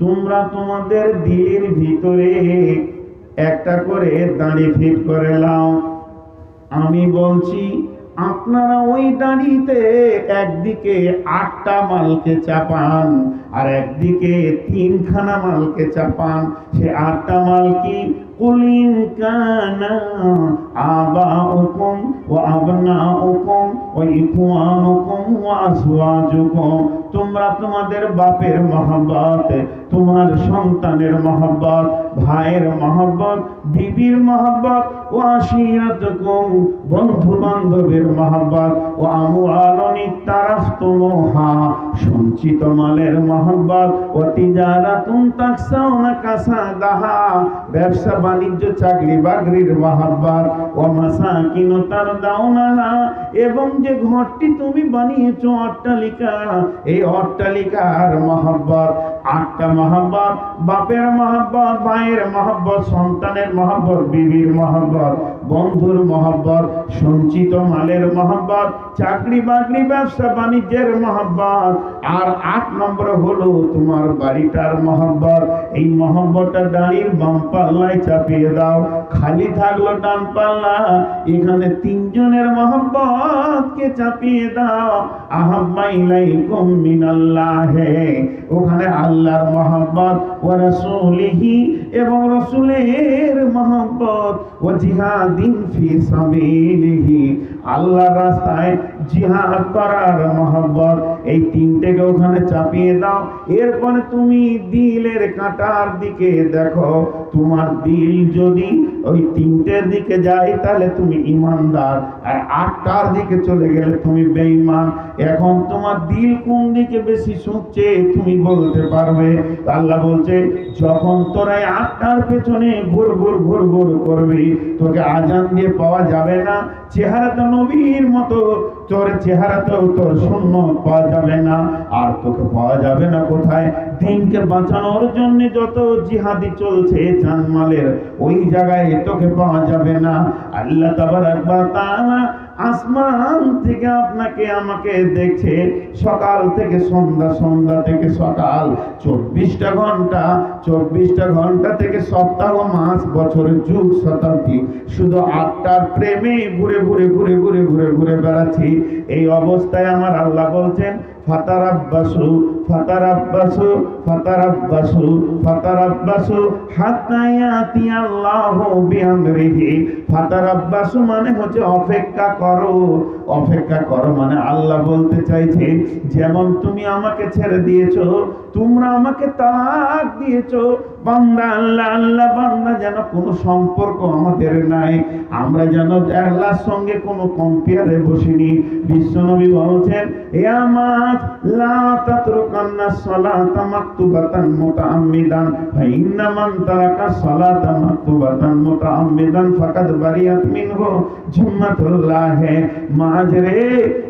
তোমরা তোমাদের দিলের ভিতরে একটা করে দাঁড়ি ফিট করে নাও। আমি বলছি, আপনারা ওই দাঁড়িতে একদিকে আটটা মালকে চাপান আর একদিকে তিনখানা মালকে চাপান। সে আটটা মাল কি? ও আবনা হুকুম ও ইকুয়ানুকুম ও আসওয়াজুকুম তোমরা তোমাদের বাপের মহব্বত, তোমার সন্তানের মহব্বত, ভাইয়ের মহব্বত, বিবির মহব্বত, ও আশিরাতকুম বন্ধু বান্ধবের মহব্বত, ও আমওয়ালনি তারাফতুমুহা সঞ্চিত মালের মহব্বত, ও তিজারাতুন তাকসাউনা কাসাদাহা, ব্যবসা বাণিজ্য, চাকরি বাকরির মহব্বত ও মাসাকিন তারদাউনাহা এবং যে ঘরটি তুমি বানিয়েছো, অট্টালিকা, এই অট্টালিকার মহব্বত, আটটা মহব্বত, বাপের মহব্বত, মায়ের মহব্বত, সন্তানের মহব্বত, বিবির মহব্বত, বন্ধুর মহব্বত, সঞ্চিত মালের মহব্বত চাকরি বাকরি ব্যবসা বাণিজ্যের মহব্বত। আর আট নম্বর হলো তোমার বাড়িটার মহব্বত। এই মহব্বতটা দাঁড়িয়ে বাম পাল্লায় চাপিয়ে দাও। খালি থাকল ডান পাল্লা। এখানে তিনজনের মহব্বত কে চাপিয়ে দাও। আহাম্মা ইলাইকুম মিনাল্লাহে। ওখানে আল্লাহর মহব্বত ও রাসূলিহি এবং রসুলের মহব্বত। ও জিহাদিন ফি সাবিলিহি। আল্লাহর রাস্তায় জিহাদ করার মহব্বত। এই তিনটেকে ওখানে চাপিয়ে দাও। তুমি দিলের কাঁটার দিকে দেখো। তোমার দিল যদি ওই তিনটের দিকে যায়, তাহলে তুমি ইমানদার। আর আটটার দিকে চলে গেলে তুমি বেঈমান। এখন তোমার দিল কোন দিকে বেশি শুনছে, তুমি বলতে পারবে। আল্লাহ বলছে, যখন তোরা আটটার পেছনে ঘুর ঘুর ঘুর ঘুর করবি, তোকে আজান দিয়ে পাওয়া যাবে না। চেহারা তো নবীর মতো তোর চেহারাতেও তোর শূন্য পাওয়া যাবে না, আর তোকে পাওয়া যাবে না কোথায়? দিনকে বাঁচানোর জন্য যত জিহাদি চলছে জানমালের, ওই জায়গায় তোকে পাওয়া যাবে না। আল্লাহ তাবারাক ওয়া তাআলা আসমান থেকে আপনাকে, আমাকে দেখে সকাল থেকে সন্ধ্যা সন্ধ্যা থেকে সকাল। চব্বিশটা ঘণ্টা চব্বিশটা ঘণ্টা থেকে সপ্তাহ, মাস বছরের যুগ, শতাব্দী। শুধু আটটার প্রেমে ঘুরে ঘুরে ঘুরে ঘুরে ঘুরে ঘুরে বেড়াচ্ছি। এই অবস্থায় আমার আল্লাহ বলছেন ফাতারাব্বাসু ফাতারাব্বাসু আল্লাহু বিআমরিহি। মানে হচ্ছে অপেক্ষা করো। অপেক্ষা করো মানে আল্লাহ বলতে চাইছে, যেমন তুমি আমাকে ছেড়ে দিয়েছ তোমরা আমাকে তালাক দিয়েছ। বান্দা, আল্লাহ আল্লাহ, বান্দা যেন কোনো সম্পর্ক আমাদের নাই। আমরা যেন আল্লাহর সঙ্গে কোনো কম্পেয়ারে বসিনি। বিশ্বনবী বলছেন, এ আমার, লা তাতরুকান্না সালাতা মাকতুবাতান মুতাআম্মিদান ফাইন্না মান তারাকা সালাতা মাকতুবাতান মুতাআম্মিদান, ফাকাদ বারিয়াত মিনহু জিম্মাতুল্লাহ। মাঝরে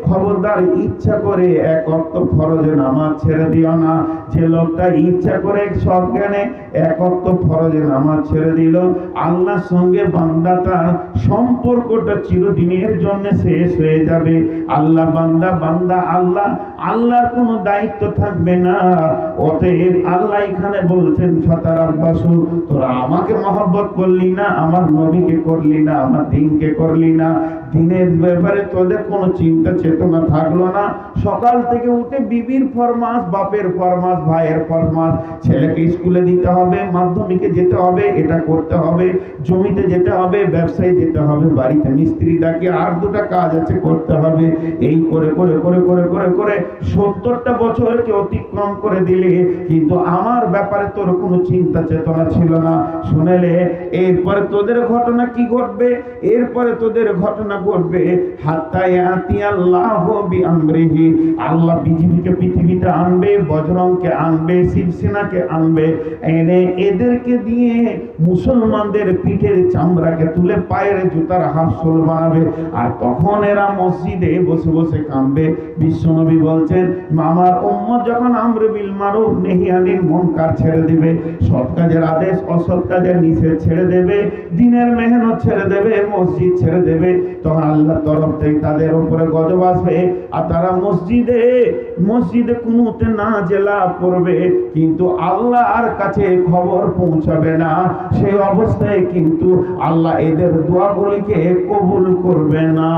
খবরদার ইচ্ছা করে এক অক্ত ফরজে নামাজ ছেড়ে দিও না। যে লোকটা ইচ্ছা করে সব জ্ঞানে এক অক্ত ফরজে নামাজ ছেড়ে দিল। আল্লাহর সঙ্গে বান্দাটা সম্পর্কটা চিরদিনের জন্য শেষ হয়ে যাবে। আল্লাহ বান্দা বান্দা, আল্লাহ, আল্লাহর কোনো দায়িত্ব থাকবে না। অতএব আল্লাহ এখানে বলছেন ফাতার আব্বাসু তোরা আমাকে মহব্বত করলি না, আমার নবীকে করলি না, আমার দিনকে করলি না। দিনের ব্যাপারে তোদের কোনো চিন্তা চেতনা থাকল না। সকাল থেকে উঠে বিবির ফরমাস, বাপের ফরমাস, ভাইয়ের ফরমাস, ছেলেকে স্কুলে দিতে হবে, মাধ্যমিকে যেতে হবে, এটা করতে হবে, জমিতে যেতে হবে, ব্যবসায় যেতে হবে, বাড়িতে মিস্ত্রি ডাকে, আর দুটা কাজ আছে, করতে হবে। এই করে করে করে করে করে করে সত্তরটা বছরকে অতিক্রম করে দিলে, কিন্তু আমার ব্যাপারে তোর কোনো চিন্তা চেতনা ছিল না। শুনেলে, এরপরে তোদের ঘটনা কি ঘটবে? এরপরে তোদের ঘটনা ঘটবে হাত্তায় আল্লাহ বিআমরিহি। আল্লাহ পৃথিবীকে পৃথিবীতে আনবে, বজরংকে আনবে, শিবসেনাকে আনবে, এনে এদেরকে দিয়ে মুসলমানদের পিঠের চামড়াকে তুলে পায়ের জুতার হাফসোল বানাবে। আর তখন এরা মসজিদে বসে বসে কাঁদবে। বিশ্বনবী বলছেন, আমার উম্মত যখন আমরে বিল মারুফ নেহিয়ানির মুনকার ছেড়ে দিবে, সৎ কাজের আদেশ অসৎ কাজের নিষেধ ছেড়ে দেবে, দিনের মেহনত ছেড়ে দেবে, মসজিদ ছেড়ে দেবে। তখন আল্লাহ তরফ থেকে তাদের উপরে গজব আসবে। আর তারা মসজিদ মসজিদে মসজিদে কুনুতে না জেলা করবে কিন্তু আল্লাহর কাছে খবর পৌঁছাবে না। সেই অবস্থায় কিন্তু আল্লাহ এদের দোয়াগুলিকে কবুল করবে না।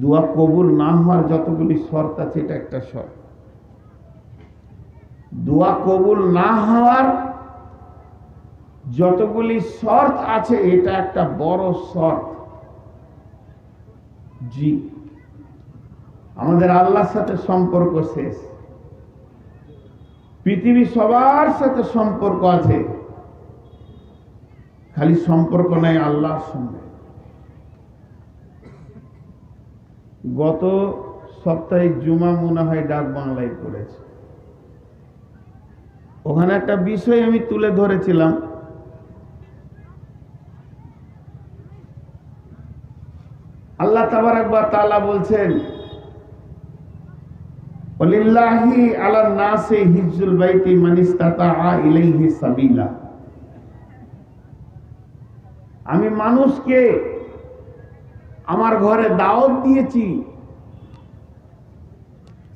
দোয়া কবুল না হওয়ার যতগুলি শর্ত আছে, এটা একটা শর্ত। দোয়া কবুল না হওয়ার যতগুলি শর্ত আছে, এটা একটা বড় শর্ত। জি। আমাদের আল্লাহর সাথে সম্পর্ক শেষ। পৃথিবী সবার সাথে সম্পর্ক আছে। খালি সম্পর্ক নাই আল্লাহর সঙ্গে। গত সপ্তাহে জুমা মনে হয় ডাক বাংলায় করেছে ওখানে একটা বিষয় আমি তুলে ধরেছিলাম। আল্লাহ তাবার একবার তালা বলছেন আমি মানুষকে আমার ঘরে দাওয়াত দিয়েছি।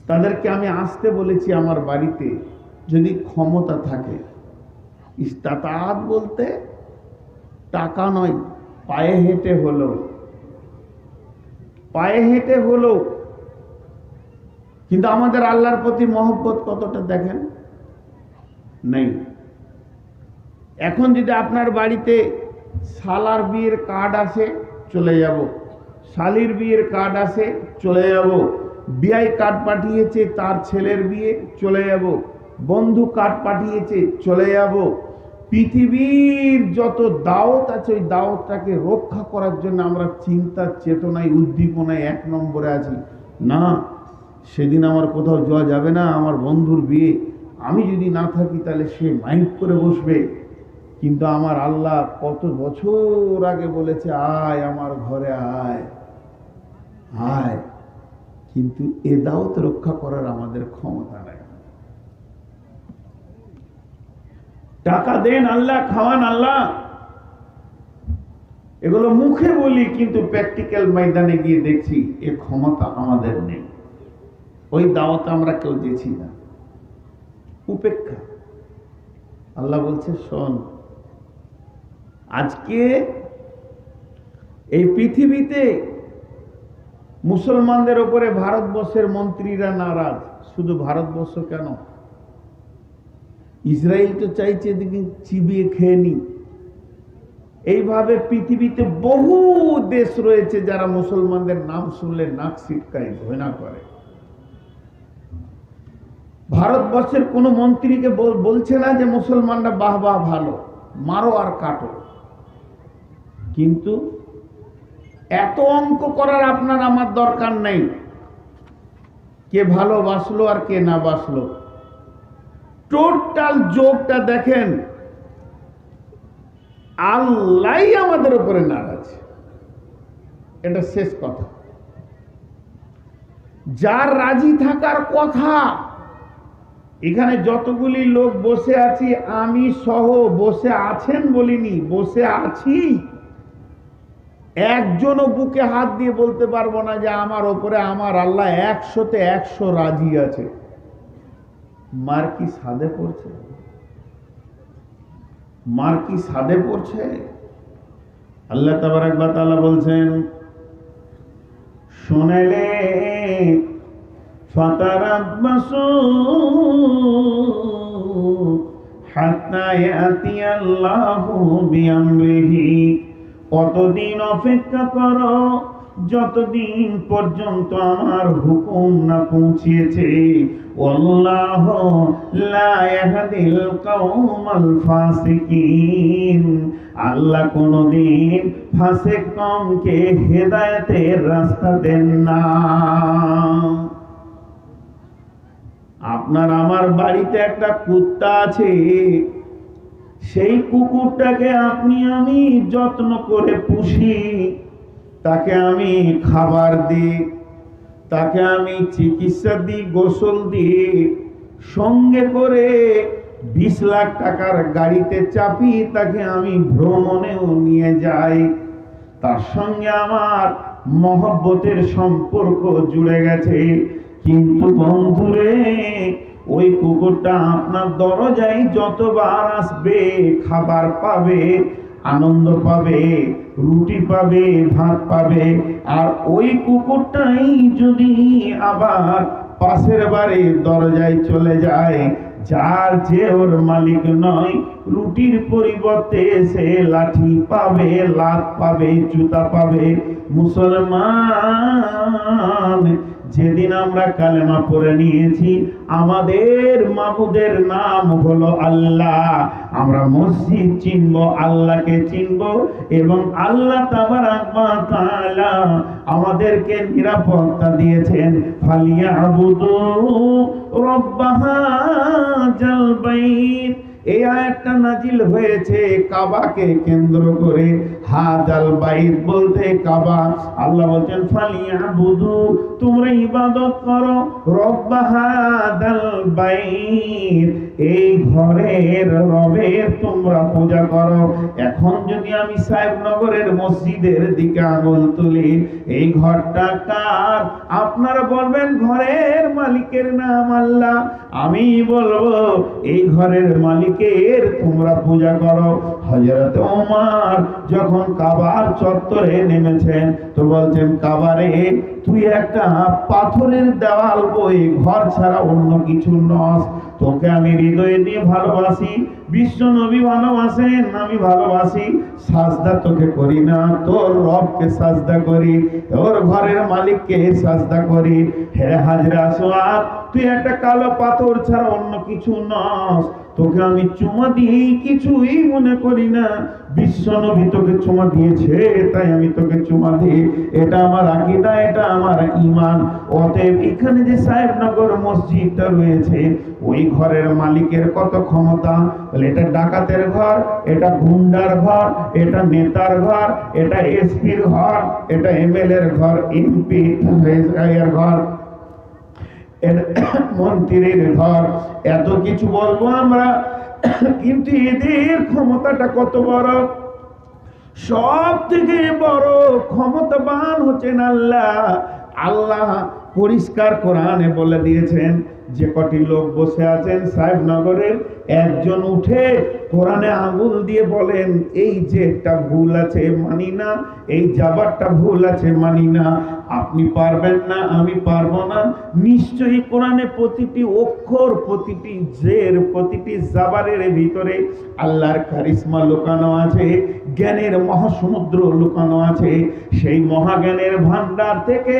তাদেরকে আমি আসতে বলেছি আমার বাড়িতে, যদি ক্ষমতা থাকে। ইস্তাতাত বলতে টাকা নয়, পায়ে হেঁটে হলো পায়ে হেঁটে হলো কিন্তু আমাদের আল্লাহর প্রতি মহব্বত কতটা দেখেন? নেই। এখন যদি আপনার বাড়িতে শালার বিয়ের কার্ড আসে, চলে যাব। শালির বিয়ের কার্ড আসে, চলে যাব। বিআই কার্ড পাঠিয়েছে, তার ছেলের বিয়ে, চলে যাব। বন্ধু কার্ড পাঠিয়েছে, চলে যাব। পৃথিবীর যত দাওয়াত আছে, ওই দাওয়াতটাকে রক্ষা করার জন্য আমরা চিন্তা, চেতনায়, উদ্দীপনায় এক নম্বরে আছি। না, সেদিন আমার কোথাও যাওয়া যাবে না, আমার বন্ধুর বিয়ে। আমি যদি না থাকি, তাহলে সে মাইন্ড করে বসবে। কিন্তু আমার আল্লাহ কত বছর আগে বলেছে, আয় আমার ঘরে, আয়। আয়। কিন্তু এ দাওয়াত রক্ষা করার আমাদের ক্ষমতা নাই টাকা দেন আল্লাহ, খাওয়ান আল্লাহ। এগুলো মুখে বলি, কিন্তু প্র্যাকটিক্যাল ময়দানে গিয়ে দেখছি, এ ক্ষমতা আমাদের নেই। ওই দাওয়াত আমরা কেউ দিয়েছি না। উপেক্ষা। আল্লাহ বলছে, শোন, আজকে এই পৃথিবীতে মুসলমানদের ওপরে ভারতবর্ষের মন্ত্রীরা নারাজ। শুধু ভারতবর্ষ কেন? ইসরায়েল তো চাইছে এদিকে চিবিয়ে খেয়ে নি এইভাবে পৃথিবীতে বহু দেশ রয়েছে যারা মুসলমানদের নাম শুনলে নাক সিটকায় ঘৃণা করে। ভারতবর্ষের কোনো মন্ত্রীকে বলছে না যে মুসলমানরা বাহ বাহ, ভালো, মারো আর কাটো। কিন্তু এত অঙ্ক করার আপনার আমার দরকার নেই। কে ভালোবাসলো আর কে না বাসলো। টোটাল যোগটা দেখেন। আল্লাহ আমাদের উপরে নারাজ। এটা শেষ কথা। যার রাজি থাকার কথা, এখানে যতগুলি লোক বসে আছি, আমি সহ বসে আছেন বলিনি, বসে আছি। একজনও বুকে হাত দিয়ে বলতে পারব না যে আমার ওপরে আমার আল্লাহ একশোতে একশো রাজি আছে। মার কি সাদে পড়ছে? মার কি সাদে পড়ছে? আল্লাহ তাবারাক তাআলা বলছেন, শুনেলে ফাতারাব্বাসু কতদিন অপেক্ষা করো যতদিন পর্যন্ত আমার হুকুম না পৌঁছিয়েছে আল্লাহ আল্লাহ কোনদিন ফাসিক কমকে হেদায়েতের রাস্তা দেন না। আপনার আমার বাড়িতে একটা কুত্তা আছে, সেই কুকুরটাকে আপনি আমি যত্ন করে পুষি। তাকে আমি খাবার দিই, তাকে আমি চিকিৎসা দিই, গোসল দিই, সঙ্গে করে বিশ লাখ টাকার গাড়িতে চাপি তাকে আমি ভ্রমণেও নিয়ে যাই। তার সঙ্গে আমার মহব্বতের সম্পর্ক জুড়ে গেছে। কিন্তু বন্ধুরে, ওই কুকুরটা আপনার দরজায় যতবার আসবে, খাবার পাবে আনন্দ পাবে, রুটি পাবে, ভাত পাবে। আর ওই কুকুরটাই যদি আবার পাশের বাড়ির দরজায় চলে যায়, যার যে ওর মালিক নয়, রুটির পরিবর্তে সে লাঠি পাবে, লাত পাবে, জুতা পাবে। মুসলমান যেদিন আমরা কালেমা পড়ে নিয়েছি, আমাদের মাবুদের নাম হলো আল্লাহ। আমরা মসজিদ চিনব, আল্লাহকে চিনব এবং আল্লাহ আমাদেরকে নিরাপত্তা দিয়েছেন। ফালিয়া আবুদু রব্বাহাজাল বাইত। এই আয়াতটা নাজিল হয়েছে কাবাকে কেন্দ্র করে। হাজাল বাইত বলতে কাবা। আল্লাহ বলছেন ফালিয়া বুধু তোমরা ইবাদত করো। রব্বা হাজাল বাইত, এই ঘরের রবের তোমরা পূজা করো। এখন যদি আমি সাহেবনগরের মসজিদের দিকে আঙুল তুলি, এই ঘরটা কার? আপনারা বলবেন, ঘরের মালিকের নাম আল্লাহ। আমি বলব, এই ঘরের মালিকের তোমরা পূজা করো। হজরত ওমর যখন কাবার চত্বরে নেমেছেন, তো বলছেন, কাবারে, তুই একটা পাথরের দেওয়াল বই, ঘর ছাড়া অন্য কিছু নস। তোকে আমি ভালোবাসি, বিশ্ব নবী ভালোবাসেন, আমি ভালোবাসি। সাজদা তোকে করি না, তোর রবকে সাজদা করি, তোর ঘরের মালিককে সাজদা করি। হে হাজরা সোয়াদ তুই একটা কালো পাথর ছাড়া অন্য কিছু নস। তোকে আমি চুমা দিই কিছুই মনে করি না। বিশ্ব নবী তোকে চুমা দিয়েছে, তাই আমি তোকে চুমা দিই এটা আমার আকিদা, এটা আমার ইমান অতএব এখানে যে সাহেবনগর মসজিদটা রয়েছে, ওই ঘরের মালিকের কত ক্ষমতা? বলে, এটা ডাকাতের ঘর, এটা গুন্ডার ঘর, এটা নেতার ঘর, এটা এসপির ঘর, এটা এমএলএর ঘর, এমপি ঘর। মন্ত্রীর ঘর এত কিছু বলব আমরা। কিন্তু এদের ক্ষমতাটা কত বড়? সব থেকে বড় ক্ষমতাবান হচ্ছেন আল্লাহ। আল্লাহ পরিষ্কার কোরআনে বলে দিয়েছেন, যে কটি লোক বসে আছেন সাহেবনগরের একজন উঠে কোরআনে আঙুল দিয়ে বলেন, এই যে একটা ভুল আছে, মানি না। এই যাবারটা ভুল আছে, মানি না। আপনি পারবেন না, আমি পারব না। নিশ্চয়ই কোরআনে প্রতিটি অক্ষর, প্রতিটি জের, প্রতিটি জাবারের ভিতরে আল্লাহর কারিশমা লুকানো আছে, জ্ঞানের মহাসমুদ্র লুকানো আছে। সেই মহাজ্ঞানের ভান্ডার থেকে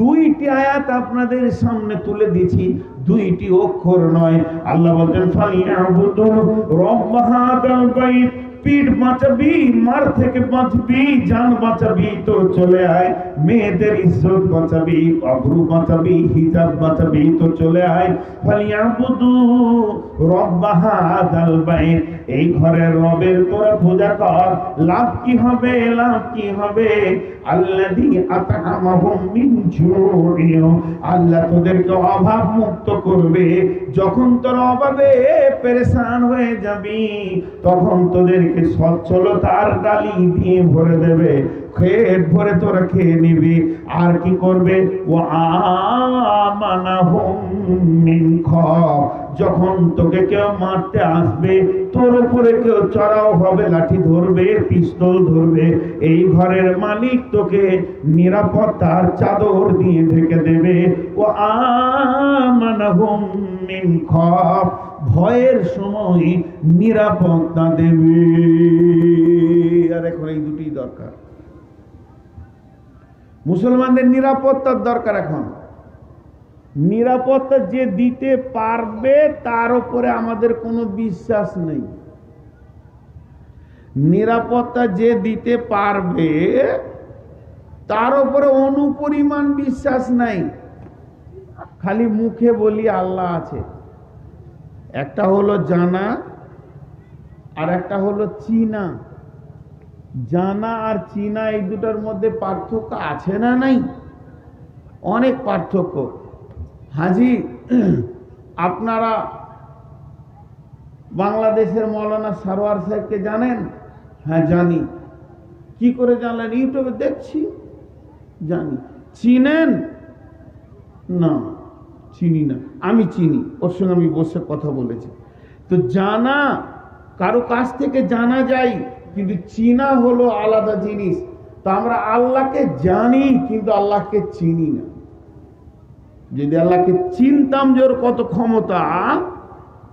দুইটি আয়াত আপনাদের সামনে তুলে দিছি দুইটি অক্ষর নয়। আল্লাহ বলতেন ফালিয়াবুদু রব্বাহাদাল বাইত পিঠ বাঁচাবি, মার থেকে বাঁচবি, জান বাঁচাবি তো চলে আয়। মেয়েদের ইজ্জত বাঁচাবি অগ্রু বাঁচাবি, হিজাব বাঁচাবি তো চলে আয়। ফালিয়াবুদু রব্বাহাদাল বাইত। এই ঘরের রবের তোরা পূজা কর। লাভ কি হবে, লাভ কি হবে? আল্লাযী আতআমাহুম মিন জুউইন আল্লাহ তোদেরকে অভাব মুক্ত করবে। যখন তোর অভাবে পেরেশান হয়ে যাবি, তখন তোদেরকে সচ্ছলতার ডালি দিয়ে ভরে দেবে। ভরে তোরা খেয়ে নিবি। আর কি করবে? ও যখন তোকে কেউ মারতে আসবে, তোর উপরে কেউ চড়াও হবে, লাঠি ধরবে, পিস্তল ধরবে। এই ঘরের মালিক তোকে নিরাপত্তার চাদর দিয়ে ঢেকে দেবে। ও আমানাহুম মিন খফ ভয়ের সময় নিরাপত্তা দেবে। আর এখন এই দুটি দরকার। মুসলমানদের নিরাপত্তার দরকার এখন। নিরাপত্তা যে দিতে পারবে, তার উপরে আমাদের কোনো বিশ্বাস নেই। নিরাপত্তা যে দিতে পারবে, তার উপরে অনুপরিমাণ বিশ্বাস নাই। খালি মুখে বলি আল্লাহ আছে। একটা হলো জানা আর একটা হলো চীনা। জানা আর চীনা এই দুটার মধ্যে পার্থক্য আছে না নাই? অনেক পার্থক্য। হাজি, আপনারা বাংলাদেশের মৌলানা সারোয়ার সাহেবকে জানেন? হ্যাঁ জানি। কি করে জানলেন? ইউটিউবে দেখছি, জানি। চিনেন? না। চিনি না। আমি চিনি, ওর সঙ্গে আমি বসে কথা বলেছি। তো জানা, কারও কাছ থেকে জানা যায়, কিন্তু চিনা হলো আলাদা জিনিস। তা আমরা আল্লাহকে জানি, কিন্তু আল্লাহকে চিনি না। যদি আল্লাহকে চিনতাম যে ওর কত ক্ষমতা,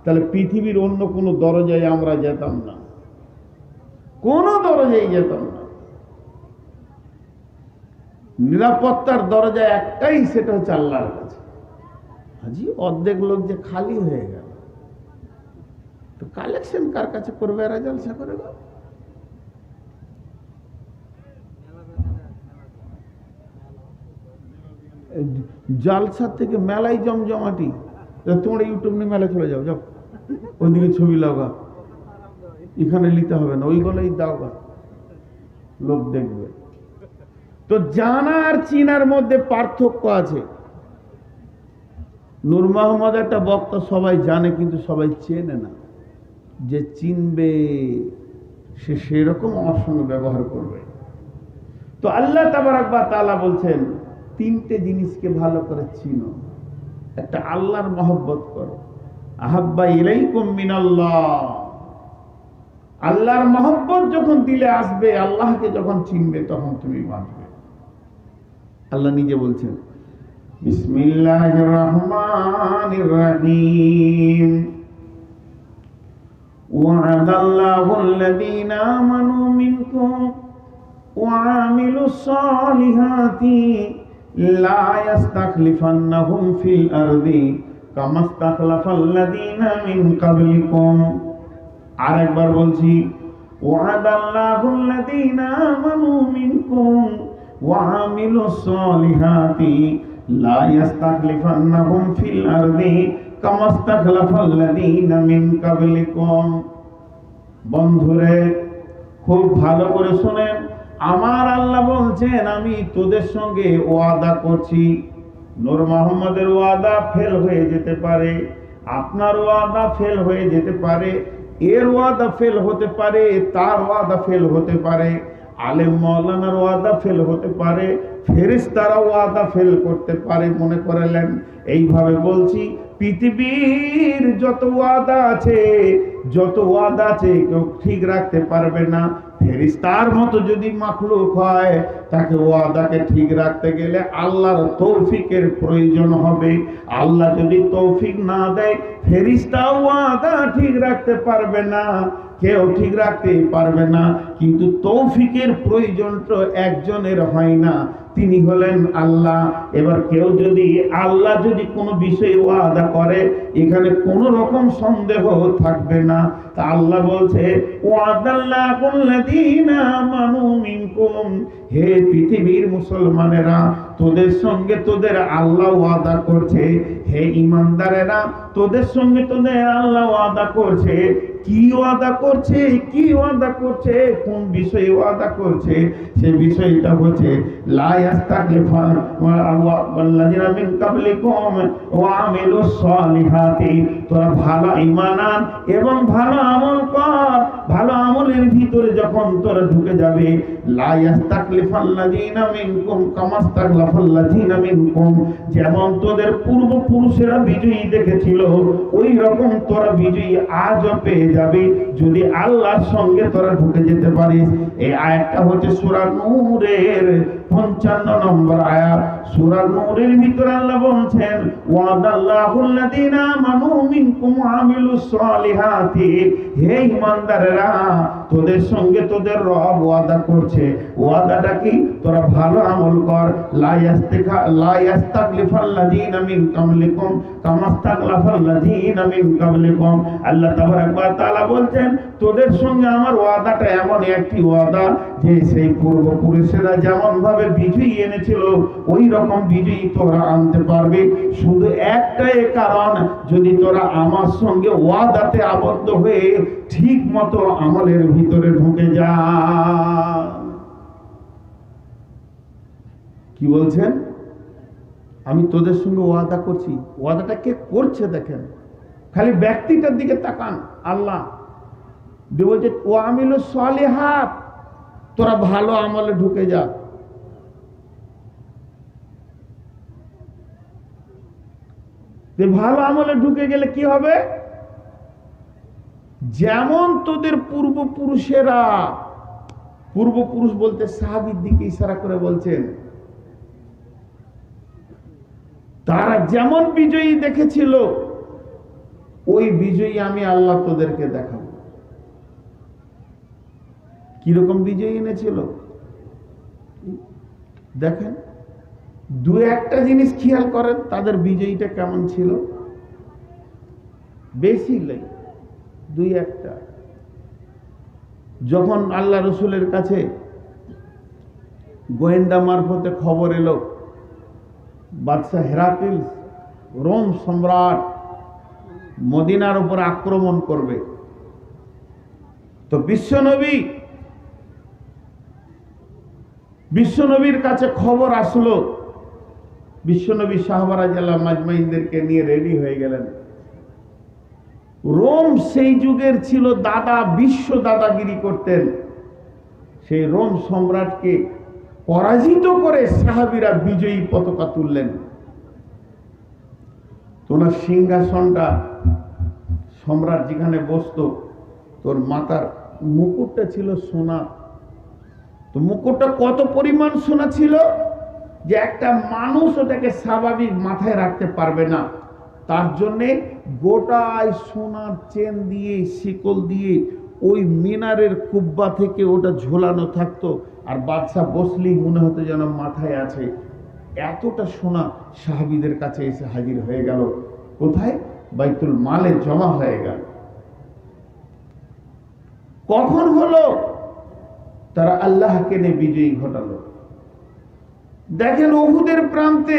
তাহলে পৃথিবীর অন্য কোনো দরজায় আমরা যেতাম না। কোনো দরজায় যেতাম না। নিরাপত্তার দরজা একটাই, সেটা হচ্ছে আল্লাহর কাছে। আজি অর্ধেক লোক যে খালি হয়ে গেল। তো কালেকশন কার কাছে করবে এরা জলসা করে গো? জালসার থেকে মেলাই জমজমাটি। তোমরা ইউটিউব নিয়ে মেলায় চলে যাও যাও। ওইদিকে ছবি লাগা এখানে নিতে হবে না ওইগুলোই দাও গা লোক দেখবে। তো জানা আর চিনার মধ্যে পার্থক্য আছে। নূর মোহাম্মদ একটা বক্তা সবাই জানে, কিন্তু সবাই চেনে না। যে চিনবে, সে সেরকম আমার সঙ্গে ব্যবহার করবে। তো আল্লাহ তাবারাকবা তাআলা বলছেন, তিনটে জিনিসকে ভালো করে চিনো। একটা, আল্লাহর মহব্বত করো। আহাব্বা ইলাইকুম মিনাল্লাহ। আল্লাহর মহব্বত যখন দিলে আসবে, আল্লাহকে যখন চিনবে, তখন তুমি বাঁচবে। আল্লাহ নিজে বলছেন বিসমিল্লাহির রহমানির রহিম وعد الله الذين آمنوا منكم وعاملوا الصالحات لا يستخلفنهم في الأرض كما استخلف الذين من قبلكم আরেকবার বলছি وعد الله الذين آمنوا منكم وعاملوا الصالحات لا يستخلفنهم في الأرض كما استخلف الذين من قبلكم বন্ধুরে খুব ভালো করে শোনেন আমার আল্লাহ বলছেন আমি তোদের সঙ্গে ওয়াদা করছি নূর মোহাম্মদের ওয়াদা ফেল হয়ে যেতে পারে আপনার ওয়াদা ফেল হয়ে যেতে পারে এর ওয়াদা ফেল হতে পারে তার ওয়াদা ফেল হতে পারে আলেম মৌলানার ওয়াদা ফেল হতে পারে ফেরিস তারা ওয়াদা ফেল করতে পারে, মনে করালেন, এইভাবে বলছি, পৃথিবীর যত ওয়াদা আছে, যত ওয়াদা আছে কেউ ঠিক রাখতে পারবে না। ফেরিস্তার মতো যদি মাখলুক হয়, তাকে ওয়াদাকে ঠিক রাখতে গেলে আল্লাহর তৌফিকের প্রয়োজন হবে। আল্লাহ যদি তৌফিক না দেয় ফেরিস্তা ওয়াদা ঠিক রাখতে পারবে না, কেউ ঠিক রাখতে পারবে না। কিন্তু তৌফিকের প্রয়োজন তো একজনের হয় না। তিনি হলেন আল্লাহ। এবার কেউ যদি, আল্লাহ যদি কোনো বিষয়ে ওয়াদা করে, এখানে কোনো রকম সন্দেহ থাকবে না। তা আল্লাহ বলছে আমানু মিনকুম। হে পৃথিবীর মুসলমানেরা, তোদের সঙ্গে তোদের আল্লাহ ওয়াদা করছে। হে ইমানদারেরা, তোদের সঙ্গে তোদের আল্লাহ ওয়াদা করছে। কি ওয়াদা করছে, কি ওয়াদা করছে, কোন বিষয়ে ওয়াদা করছে সেই বিষয়টা হচ্ছে তোরা ভালো ঈমান আন এবং ভালো আমল কর। ভালো আমলের ভিতরে যখন তোরা ঢুকে যাবে যেমন তোদের পূর্বপুরুষেরা বিজয়ী দেখেছিল ওই রকম তোরা বিজয়ী আজও পেয়ে যাবে যদি আল্লাহর সঙ্গে তোরা ঢুকে যেতে পারিস। এই আয়াতটা হচ্ছে সূরা নূরের পঞ্চান্ন নম্বর আয়াত সূরা নূরের ভিতরে আল্লাহ বলছেন মিনকুম হে তোদের সঙ্গে তোদের রব ওয়াদা করছে। ওয়াদাটা কি? তোরা ভালো আমল কর। মিন কামাস্তাগলাফাল্লাযীনা মিন কাবলিকুম আল্লাহ তাআলা বলছেন, তোদের সঙ্গে আমার ওয়াদাটা এমন একটি ওয়াদা যে সেই পূর্বপুরুষেরা যেমন ভাবে বিজয়ী এনেছিল ওই রকম বিজয়ী তোরা আনতে পারবে। শুধু একটাই কারণ, যদি তোরা আমার সঙ্গে ওয়াদাতে আবদ্ধ হয়ে ঠিক মতো আমলের ভিতরে ঢুকে যা। কি বলছেন? আমি তোদের সঙ্গে ওয়াদা করছি। ওয়াদাটা কে করছে দেখেন। খালি ব্যক্তিটার দিকে তাকান, আল্লাহ। দিয়ে বলছে ও আমিল সালেহাত, তোরা ভালো আমলে ঢুকে যা। যে ভালো আমলে ঢুকে গেলে কি হবে? যেমন তোদের পূর্বপুরুষেরা, পূর্বপুরুষ বলতে সাহাবির দিকে ইশারা করে বলছেন, তারা যেমন বিজয়ী দেখেছিল, ওই বিজয়ী আমি আল্লাহ তোদেরকে দেখাবো। কীরকম বিজয়ী এনেছিল? দেখেন। দু একটা জিনিস খেয়াল করেন, তাদের বিজয়ীটা কেমন ছিল? বেশি নেই, দুই একটা। যখন আল্লাহ রসুলের কাছে গোয়েন্দা মারফতে খবর এলো, বাদশাহ হেরাকিল রোম সম্রাট মদিনার উপর আক্রমণ করবে। তো বিশ্বনবী বিশ্বনবীর কাছে খবর আসলো বিশ্বনবী শাহবারাজ আল্লাহ মাজমাইনদেরকে নিয়ে রেডি হয়ে গেলেন। রোম সেই যুগের ছিল দাদা, বিশ্ব দাদাগিরি করতেন। সেই রোম সম্রাটকে পরাজিত করে সাহাবিরা বিজয়ী পতাকা তুললেন। তোনার সিংহাসনটা সম্রাট যেখানে বসতো, তোর মাতার মুকুটটা ছিল সোনা। তো মুকুটটা কত পরিমাণ সোনা ছিল? যে একটা মানুষ ওটাকে স্বাভাবিক মাথায় রাখতে পারবে না। তার জন্যে গোটায় সোনার চেন দিয়ে, শিকল দিয়ে ওই মিনারের কুব্বা থেকে ওটা ঝোলানো থাকতো আর বাদশাহ বসলেই মনে হতো যেন মাথায় আছে। এতটা সোনা সাহাবিদের কাছে এসে হাজির হয়ে গেল। কোথায়? বাইতুল মালে জমা হয়ে গেল। কখন হলো? তারা আল্লাহকে নিয়ে বিজয়ী ঘটালো। দেখেন ওহুদের প্রান্তে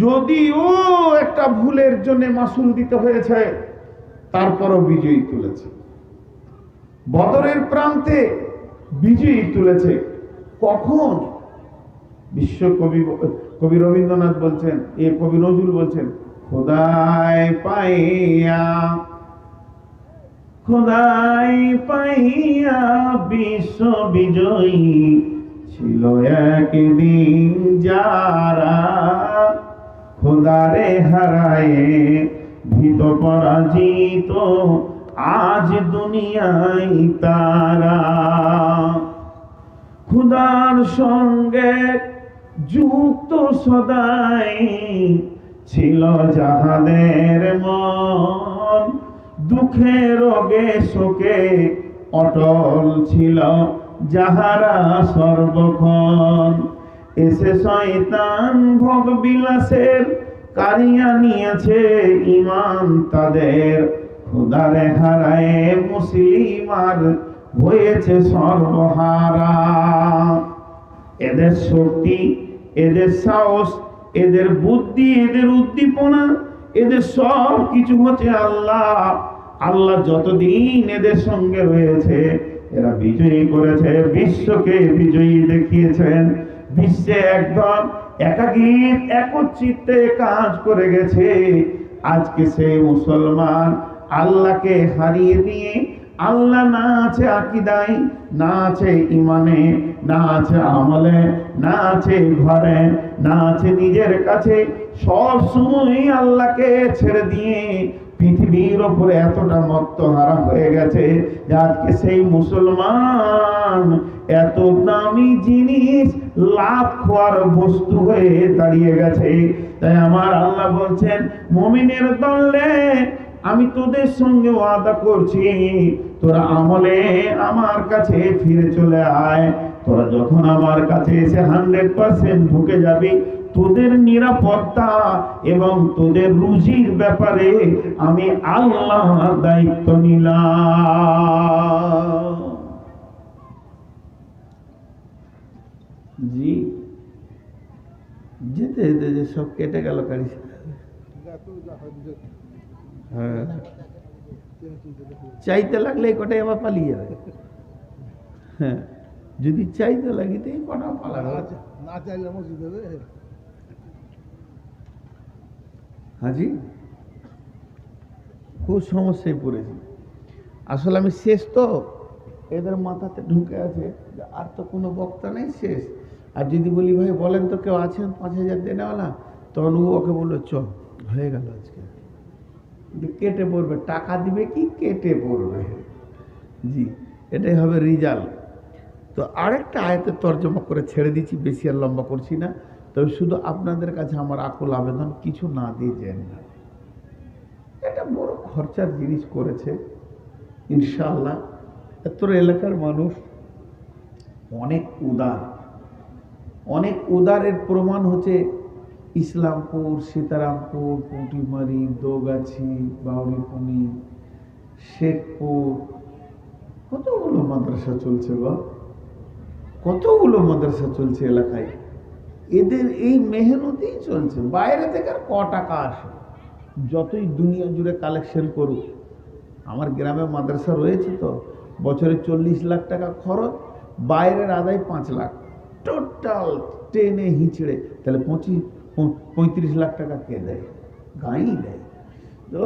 যদিও একটা ভুলের জন্য মাসুল দিতে হয়েছে, তারপরও বিজয়ী তুলেছে। বদরের প্রান্তে বিজয়ী তুলেছে। কখন? বিশ্ব কবি কবি রবীন্দ্রনাথ বলছেন, এ কবি নজরুল বলছেন খোদায় পাইয়া, খোদাই পাইয়া বিশ্ব বিজয়ী। ছিল একদিন যারা খোদারে হারায়ে ভীত পরাজিত, আজ দুনিয়ায় তারা। খুদার সঙ্গে যুক্ত সদাই ছিল যাহাদের মন। দুঃখে, রোগে, শোকে অটল ছিল যাহারা সর্বক্ষণ। এসে শয়তান ভোগ বিলাসের কারিয়া নিয়েছে ইমান তাদের। খুদারে হারায় মুসলিমার হয়েছে সর্বহারা। এদের শক্তি, এদের সাহস, এদের বুদ্ধি, এদের উদ্দীপনা, এদের সব কিছু হচ্ছে আল্লাহ। আল্লাহ যতদিন এদের সঙ্গে রয়েছে এরা বিজয়ী করেছে, বিশ্বকে বিজয়ী দেখিয়েছেন। বিশ্বে একদম একাগীত একচিত্তে কাজ করে গেছে। আজকে সেই মুসলমান আল্লাহকে হারিয়ে দিয়ে আল্লাহ না আছে আকিদাই না আছে ইমানে, না আছে আমলে, না আছে ঘরে, না আছে নিজের কাছে, সব সময় আল্লাহকে ছেড়ে দিয়ে পৃথিবীর ওপরে এতটা মত্ত হারা হয়ে গেছে আজকে সেই মুসলমান এত দামি জিনিস লাভ খোয়ার বস্তু হয়ে দাঁড়িয়ে গেছে। তাই আমার আল্লাহ বলছেন, মমিনের দলে আমি তোদের সঙ্গে ওয়াদা করছি। তোরা আমলে আমার কাছে ফিরে চলে আয়। তোরা যখন আমার কাছে এসে হান্ড্রেড পার্সেন্ট ঢুকে যাবি তোদের নিরাপত্তা এবং তোদের রুজির ব্যাপারে আমি আল্লাহ দায়িত্ব নিলাম। যেতে যেতে যে সব কেটে গেল গাড়ি হ্যাঁ। চাইতে লাগলে কটাই আবার পালিয়ে যাবে। হ্যাঁ। যদি চাইতে লাগিতে এই কটা পালাবে না চাইলে মসজিদ হবে। হাজি খুব সমস্যায় পড়েছি। আসলে আমি শেষ তো। এদের মাথাতে ঢুকে আছে আর তো কোনো বক্তা নেই শেষ। আর যদি বলি, ভাই, বলেন তো কেউ আছেন পাঁচ হাজার দেনেওয়ালা তখন ও ওকে বলল চ হয়ে গেল আজকে। কেটে পড়বে। টাকা দিবে কি? কেটে পড়বে। জি, এটাই হবে রেজাল্ট তো আরেকটা আয়তের তর্জমা করে ছেড়ে দিচ্ছি, বেশি আর লম্বা করছি না। তবে শুধু আপনাদের কাছে আমার আকুল আবেদন, কিছু না দিয়ে যেন না। এটা বড় খরচার জিনিস করেছে, ইনশাআল্লাহ। এত এলাকার মানুষ অনেক উদার। অনেক উদারের প্রমাণ হচ্ছে ইসলামপুর, সীতারামপুর, পুঁটিমারি, দোগাছি, বাউরিপুনি, শেখপুর। কতগুলো মাদ্রাসা চলছে বা? কতগুলো মাদ্রাসা চলছে এলাকায়? এদের এই মেহনতেই চলছে। বাইরে থেকে আর ক টাকা আসে? যতই দুনিয়া জুড়ে কালেকশন করুক, আমার গ্রামে মাদ্রাসা রয়েছে তো, বছরে চল্লিশ লাখ টাকা খরচ, বাইরের আদায় পাঁচ লাখ। টোটাল টেনে হিঁচড়ে, তাহলে পঁচিশ পঁয়ত্রিশ লাখ টাকা কে দেয়? গাঁই দেয়। তো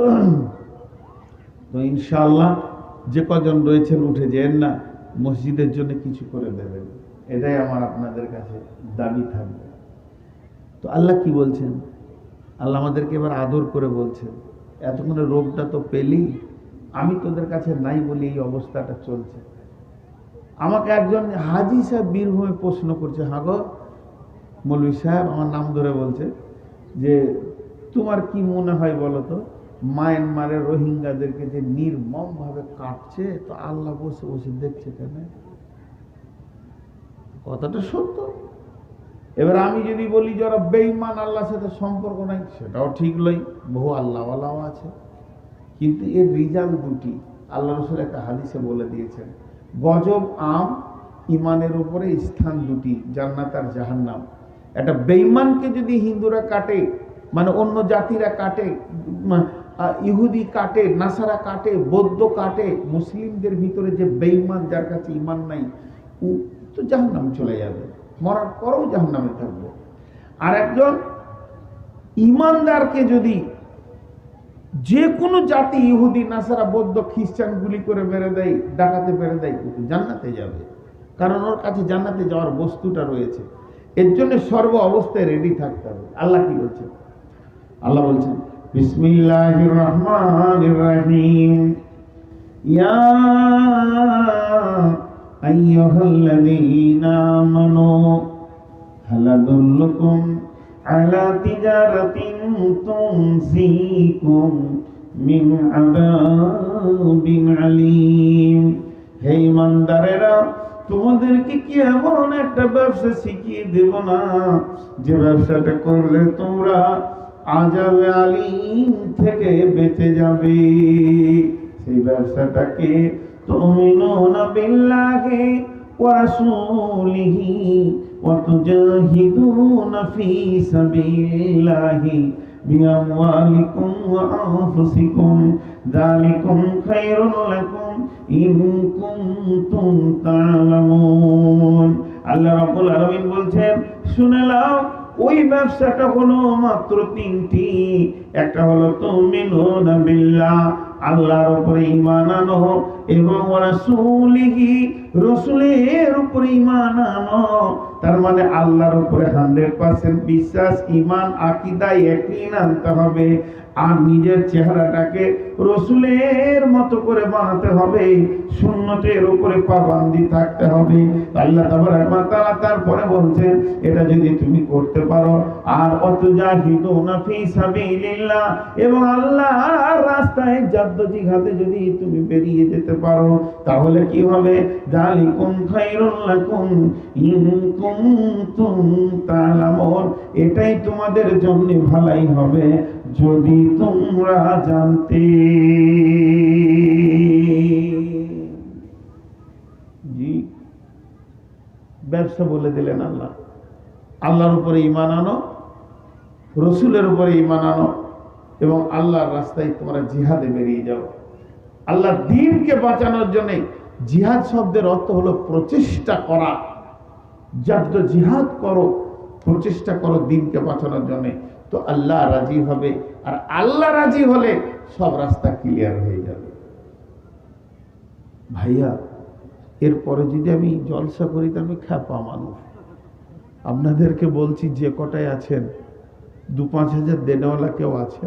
তো ইনশাআল্লাহ যে কজন রয়েছেন, উঠে যেন না, মসজিদের জন্য কিছু করে দেবেন। এটাই আমার আপনাদের কাছে দাবি থাকবে। তো আল্লাহ কি বলছেন? আল্লাহ আমাদেরকে এবার আদর করে বলছেন, এতক্ষণে রোগটা তো পেলি, আমি তোদের কাছে নাই বলি এই অবস্থাটা চলছে। আমাকে একজন হাজি সাহেব বীরভূমে প্রশ্ন করছে, হাঁ গো, মৌলভী সাহেব, আমার নাম ধরে বলছে যে, তোমার কি মনে হয় বলো তো, মায়ানমারের রোহিঙ্গাদেরকে যে নির্মমভাবে কাটছে তো আল্লাহ বসে বসে দেখছে কেন? কথাটা সত্য। এবার আমি যদি বলি যে ওরা বেইমান আল্লাহর সাথে সম্পর্ক নাই, সেটাও ঠিক লই বহু আল্লাহওয়ালাও আছে। কিন্তু এর রিজাল্ট দুটি। আল্লাহ রসুল একটা হাদিসে বলে দিয়েছেন, গজব, আম ইমানের উপরে স্থান দুটি, জান্নাত আর জাহান্নাম। একটা বেইমানকে যদি হিন্দুরা কাটে মানে অন্য জাতিরা কাটে ইহুদি কাটে, নাসারা কাটে, বৌদ্ধ কাটে, মুসলিমদের ভিতরে যে বেইমান যার কাছে ইমান নাই ও তো জাহান্নাম চলে যাবে। মরার পরেও জাহান্নামে থাকবে। আর একজন ইমানদারকে যদি যে কোনো জাতি, ইহুদি, নাসারা, বৌদ্ধ, খ্রিস্টান গুলি করে মেরে দেয়, ডাকাতে মেরে দেয়, কিন্তু জান্নাতে যাবে। কারণ ওর কাছে জান্নাতে যাওয়ার বস্তুটা রয়েছে। এর জন্য সর্ব অবস্থায় রেডি থাকতে হবে। আল্লাহ কি বলছেন? আল্লাহ বলছেন, বিসমিল্লাহির রহমানির রহিম। ইয়া আইয়ুহাল্লাযীনা আমানু هل أدلكم على تجارة تنسيكم من عذاب عليم হে ইমানদারেরা তোমাদেরকে কি এমন একটা ব্যবসা শিখিয়ে দেব না যে ব্যবসাটা করলে তোমরা আজাবে আলিম থেকে বেঁচে যাবে সেই ব্যবসাটাকে তুমিনুন বিল্লাহি ورسوله وتجاهدون في سبيل الله بأموالكم وأنفسكم ذلكم خير لكم إن كنتم تعلمون আল্লাহ রাব্বুল আলামিন বলছেন শুনে নাও ওই ব্যবসাটা হলো মাত্র তিনটি একটা হলো তুমিনুনা বিল্লাহ আল্লাহর উপরে ইমান আনো এবং রাসূলিহি, রসুলের উপরে ইমান আনো। তার মানে আল্লাহর উপরে হান্ড্রেড পার্সেন্ট বিশ্বাস ইমান আকীদা একই আনতে হবে। আর নিজের চেহারাটাকে রসুলের মতো করে বানাতে হবে, সুন্নতের উপরে পাবান্দি থাকতে হবে। আল্লাহ তাআলা তারপরে বলছেন, এটা যদি তুমি করতে পারো, আর অত সাবিলিল্লাহ, এবং আল্লাহর রাস্তায় জাদ্দ জিহাদে যদি তুমি বেরিয়ে যেতে পারো, তাহলে কি হবে? জালিকুম খায়রুল লাকুম এটাই তোমাদের জন্য ভালাই হবে। যদি তোমরা জানতে জি। ব্যবসা বলে দিলেন আল্লাহ। আল্লাহর উপরে ইমান আনো, রসুলের উপরে ইমান আনো এবং আল্লাহর রাস্তায় তোমরা জিহাদে বেরিয়ে যাও। আল্লাহ দিনকে বাঁচানোর জন্য জিহাদ শব্দের অর্থ হলো প্রচেষ্টা করা। জাদ্দ জিহাদ করো, প্রচেষ্টা করো দিনকে বাঁচানোর জন্য। তো আল্লাহ রাজি হবে। আর আল্লাহ রাজি হলে সব রাস্তা ক্লিয়ার হয়ে যাবে। ভাইয়া, এরপরে যদি আমি জলসা করি তা আমি খ্যাপা মানুষ। আপনাদেরকে বলছি, যে কটায় আছেন? দু পাঁচ হাজার দেনেওয়ালা কেউ আছে